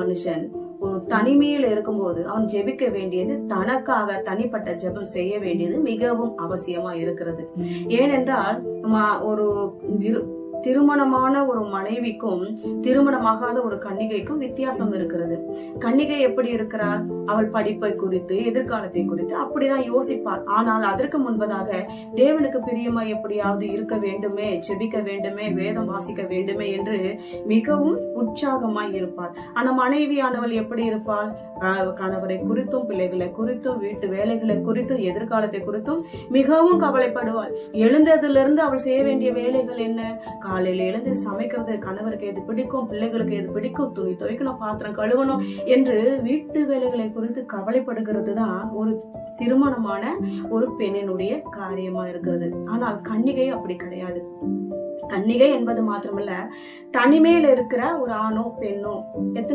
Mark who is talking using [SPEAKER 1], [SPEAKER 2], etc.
[SPEAKER 1] மனுஷன் ஒரு தனிமையில் இருக்கும்போது அவன் ஜெபிக்க வேண்டியது தனக்காக தனிப்பட்ட ஜெபம் செய்ய வேண்டியது மிகவும் அவசியமா இருக்கிறது. ஏனென்றால் ஒரு இரு- திருமணமான ஒரு மனைவிக்கும் திருமணமாகாத ஒரு கன்னிகைக்கும் வித்தியாசம் இருக்கிறது. கன்னிகை எப்படி இருக்கிறார்? அவள் படிப்பை குறித்து எதிர்காலத்தை குறித்து அப்படிதான் யோசிப்பாள். ஆனால் அதற்கு முன்பதாக தேவனுக்கு பிரியமா எப்படியாவது இருக்க வேண்டுமே செபிக்க வேண்டுமே வேதம் வாசிக்க வேண்டுமே என்று மிகவும் உற்சாகமாய் இருப்பாள். ஆனா மனைவியானவள் எப்படி இருப்பாள்? ஆஹ் கணவரை குறித்தும் பிள்ளைகளை குறித்தும் வீட்டு வேலைகளை குறித்தும் எதிர்காலத்தை குறித்தும் மிகவும் கவலைப்படுவாள். எழுந்ததிலிருந்து அவள் செய்ய வேண்டிய வேலைகள் என்ன? காலையில எழுந்து சமைக்கிறது கணவருக்கு எது பிடிக்கும் பிள்ளைகளுக்கு எது பிடிக்கும் துணி துவைக்கணும் பாத்திரம் கழுவணும் என்று வீட்டு வேலைகளை குறித்து கவலைப்படுகிறது தான் ஒரு திருமணமான ஒரு பெண்ணினுடைய காரியமா இருக்கிறது. ஆனால் கன்னிகை அப்படி கிடையாது. கன்னிகை என்பது மாத்திரமல்ல தனிமையில இருக்கிற ஒரு ஆணோ பெண்ணோ எத்தனை